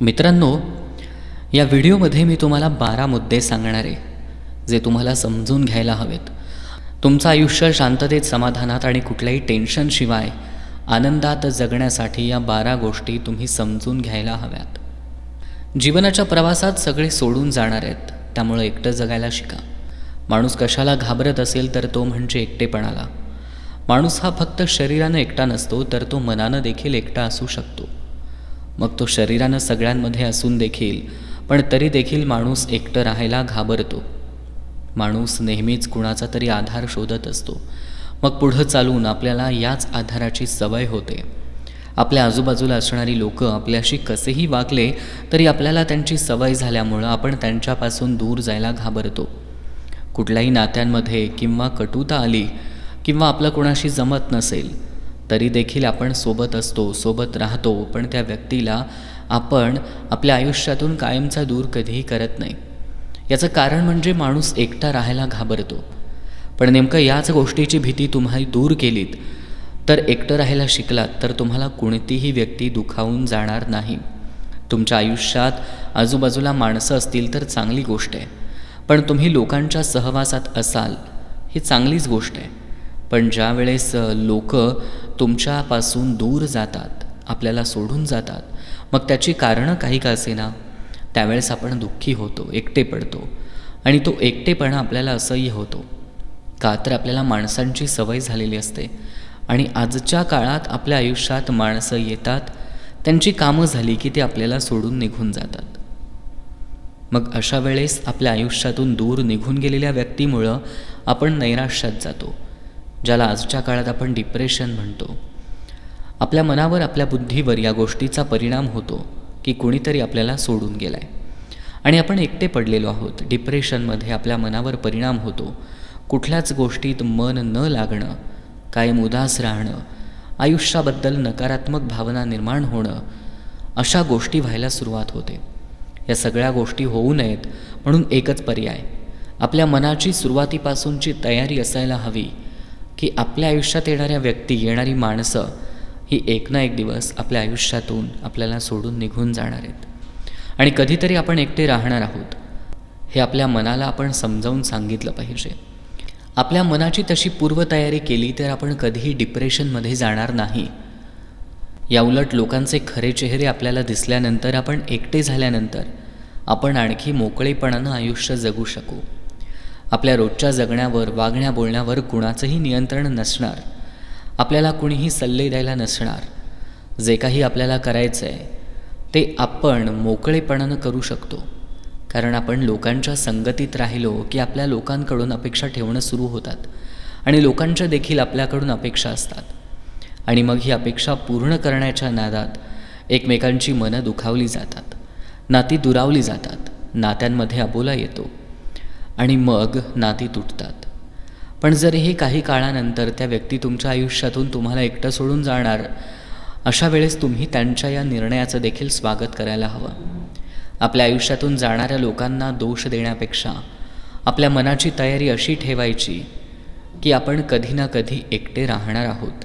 मित्रांनो या व्हिडिओमध्ये मी तुम्हाला बारा मुद्दे सांगणार आहे जे तुम्हाला समजून घ्यायला हवेत. तुमचं आयुष्य शांततेत समाधानात आणि कुठल्याही टेन्शनशिवाय आनंदात जगण्यासाठी या बारा गोष्टी तुम्ही समजून घ्यायला हव्यात. जीवनाच्या प्रवासात सगळे सोडून जाणार आहेत त्यामुळे एकटं जगायला शिका. माणूस कशाला घाबरत असेल तर तो म्हणजे एकटेपणाला. माणूस हा फक्त शरीरानं एकटा नसतो तर तो मनानं देखील एकटा असू शकतो. मग तो शरीरानं सगळ्यांमध्ये असून देखील पण तरी देखील माणूस एकटं राहायला घाबरतो. माणूस नेहमीच कुणाचा तरी आधार शोधत असतो. मग पुढं चालून आपल्याला याच आधाराची सवय होते. आपल्या आजूबाजूला असणारी लोक आपल्याशी कसेही वागले तरी आपल्याला त्यांची सवय झाल्यामुळं आपण त्यांच्यापासून दूर जायला घाबरतो. कुठल्याही नात्यांमध्ये किंवा कटुता आली किंवा आपलं कोणाशी जमत नसेल तरी देखील आपण सोबत असतो सोबत राहतो पण त्या व्यक्तीला आपण आपल्या आयुष्यातून कायमचा दूर कधीही करत नाही. याचं कारण म्हणजे माणूस एकटा राहायला घाबरतो. पण नेमकं याच गोष्टीची भीती तुम्हाला दूर केलीत तर एकटं राहायला शिकलात तर तुम्हाला कोणतीही व्यक्ती दुखावून जाणार नाही. तुमच्या आयुष्यात आजूबाजूला माणसं असतील तर चांगली गोष्ट आहे पण तुम्ही लोकांच्या सहवासात असाल ही चांगलीच गोष्ट आहे. पण ज्या वेळेस लोक तुमच्यापासून दूर जातात आपल्याला सोडून जातात मग त्याची कारणं काही का असेना? त्यावेळेस आपण दुःखी होतो एकटे पडतो आणि तो एकटेपणा आपल्याला असह्य होतो. का तर आपल्याला माणसांची सवय झालेली असते आणि आजच्या काळात आपल्या आयुष्यात माणसं येतात त्यांची कामं झाली की ते आपल्याला सोडून निघून जातात. मग अशा वेळेस आपल्या आयुष्यातून दूर निघून गेलेल्या व्यक्तीमुळं आपण नैराश्यात जातो. ज्याला आजच्या काळात आपण डिप्रेशन म्हणतो. आपल्या मनावर आपल्या बुद्धीवर या गोष्टीचा परिणाम होतो की कोणीतरी आपल्याला सोडून गेलाय. आणि आपण एकटे पडलेलो आहोत. डिप्रेशनमध्ये आपल्या मनावर परिणाम होतो. कुठल्याच गोष्टीत मन न लागणं कायम उदास राहणं आयुष्याबद्दल नकारात्मक भावना निर्माण होणं अशा गोष्टी व्हायला सुरुवात होते. या सगळ्या गोष्टी होऊ नयेत म्हणून एकच पर्याय आपल्या मनाची सुरुवातीपासूनची तयारी असायला हवी. की आपल्या आयुष्यात येणाऱ्या व्यक्ती येणारी माणसं ही एक ना एक दिवस आपल्या आयुष्यातून आपल्याला सोडून निघून जाणार आहेत. आणि कधीतरी आपण एकटे राहणार आहोत हे आपल्या मनाला आपण समजावून सांगितलं पाहिजे. आपल्या मनाची तशी पूर्वतयारी केली तर आपण कधीही डिप्रेशनमध्ये जाणार नाही. याउलट लोकांचे खरे चेहरे आपल्याला दिसल्यानंतर आपण एकटे झाल्यानंतर आपण आणखी मोकळेपणानं आयुष्य जगू शकू. आपल्या रोजच्या जगण्यावर वागण्या बोलण्यावर कुणाचंही नियंत्रण नसणार. आपल्याला कुणीही सल्ले द्यायला नसणार. जे काही आपल्याला करायचं आहे ते आपण मोकळेपणानं करू शकतो. कारण आपण लोकांच्या संगतीत राहिलो की आपल्या लोकांकडून अपेक्षा ठेवणं सुरू होतात आणि लोकांच्या देखील आपल्याकडून अपेक्षा असतात. आणि मग ही अपेक्षा पूर्ण करण्याच्या नादात एकमेकांची मनं दुखावली जातात. नाती दुरावली जातात. नात्यांमध्ये अबोला येतो. आणि मग नाती तुटतात. पण जर हे काही काळानंतर त्या व्यक्ती तुमच्या आयुष्यातून तुम्हाला एकटं सोडून जाणार अशा वेळेस तुम्ही त्यांच्या या निर्णयाचं देखील स्वागत करायला हवं. आपल्या आयुष्यातून जाणाऱ्या लोकांना दोष देण्यापेक्षा आपल्या मनाची तयारी अशी ठेवायची की आपण कधी ना कधी एकटे राहणार आहोत.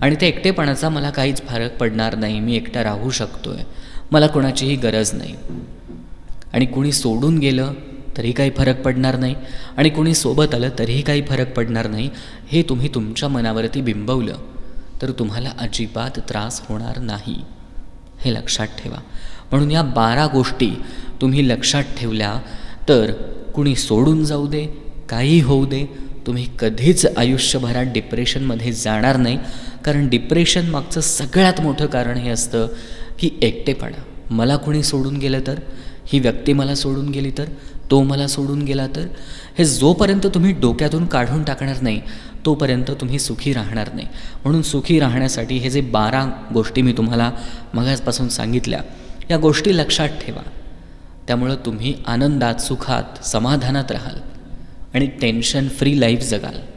आणि त्या एकटेपणाचा मला काहीच फरक पडणार नाही मी एकटा राहू शकतो आहे मला कोणाचीही गरज नाही. आणि कुणी सोडून गेलं तरी काही फरक पडणार नाही. आणि कुणी सोबत आलं तरीही काही फरक पडणार नाही. हे तुम्ही तुमच्या मनावरती बिंबवलं तर तुम्हाला अजिबात त्रास होणार नाही. हे लक्षात ठेवा. म्हणून या बारा गोष्टी तुम्ही लक्षात ठेवल्या तर कुणी सोडून जाऊ दे काही होऊ दे तुम्ही कधीच आयुष्यभरात डिप्रेशनमध्ये जाणार नाही. कारण डिप्रेशन मागचं सगळ्यात मोठं कारण हे असतं की एकटेपणा. मला कुणी सोडून गेलं तर? ही व्यक्ती मला सोडून गेली तर? तो मला सोडून गेला तर? हे जोपर्यंत तुम्ही डोक्यातून काढून टाकणार नाही तोपर्यंत तुम्ही सुखी राहणार नाही. म्हणून सुखी राहण्यासाठी हे जे बारा गोष्टी मी तुम्हाला मगाचपासून सांगितल्या या गोष्टी लक्षात ठेवा. त्यामुळं तुम्ही आनंदात सुखात समाधानात राहाल आणि टेन्शन फ्री लाईफ जगाल.